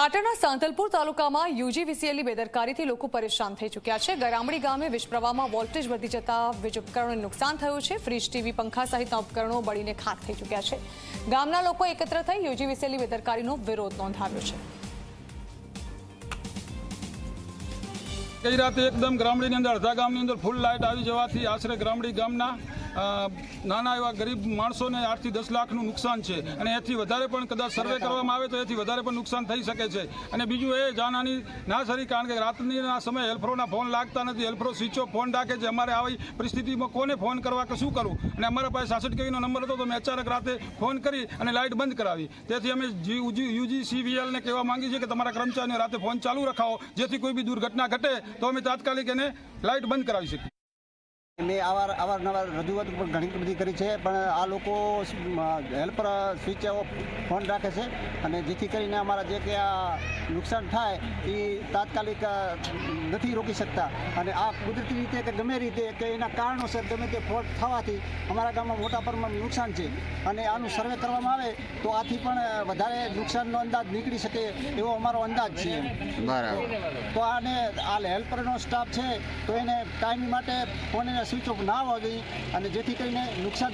પાટણના સાંતલપુર તાલુકામાં યુજીવીસીએલની બેદરકારીથી લોકો પરેશાન થઈ ચૂક્યા છે. ગરામડી ગામે વિષપ્રવાહમાં વોલ્ટેજ વધી જતા વીજ ઉપકરણોને નુકસાન થયું છે. ફ્રીજ, ટીવી, પંખા સહિતના ઉપકરણો બળીને ખાક થઈ ચૂક્યા છે. ગામના લોકો એકત્ર થઈ યુજીવીસીએલની બેદરકારીનો વિરોધ નોંધાવ્યો છે. ગઈ રાતે એકદમ ગ્રામડીની અંદર અડધા ગામની અંદર ફૂલ લાઇટ આવી જવાથી આશરે ગ્રામડી ગામના નાના એવા ગરીબ માણસોને આઠથી દસ લાખનું નુકસાન છે. અને એથી વધારે પણ કદાચ સર્વે કરવામાં આવે તો એથી વધારે પણ નુકસાન થઈ શકે છે. અને બીજું એ જાનહાની ના સરી કારણ કે રાતની ના સમયે હેલ્પરોના ફોન લાગતા નથી. હેલ્પરો સ્વિચ ઓફ ફોન રાખે છે. અમારે આવી પરિસ્થિતિમાં કોને ફોન કરવા કે શું કરવું? અને અમારા પાસે સાસઠ કેવીનો નંબર હતો તો મેં અચાનક રાતે ફોન કરી અને લાઇટ બંધ કરાવી. તેથી અમે યુજી સીવીએલને કહેવા માંગીએ છીએ કે તમારા કર્મચારીને રાતે ફોન ચાલુ રખાવો જેથી કોઈ બી દુર્ઘટના ઘટે. તો અમે તાત્કાલિક એને લાઇટ બંધ કરાવી શકીએ. મેં અવાર અવારનવાર રજૂઆત પણ ઘણી બધી કરી છે પણ આ લોકો હેલ્પર સ્વિચ ઓફ ફોન રાખે છે અને જેથી કરીને અમારા જે કે આ નુકસાન થાય એ તાત્કાલિક નથી રોકી શકતા. અને આ કુદરતી રીતે કે ગમે રીતે કે એના કારણોસર ગમે તે ફોલ્ટ થવાથી અમારા ગામમાં મોટા પ્રમાણમાં નુકસાન છે. અને આનું સર્વે કરવામાં આવે તો આથી પણ વધારે નુકસાનનો અંદાજ નીકળી શકે એવો અમારો અંદાજ છે. બરાબર. તો આને આ હેલ્પરનો સ્ટાફ છે તો એને ટાઈમ માટે ફોન એને સ્વિચ ઓફ ના આવવા અને જેથી કરીને નુકસાન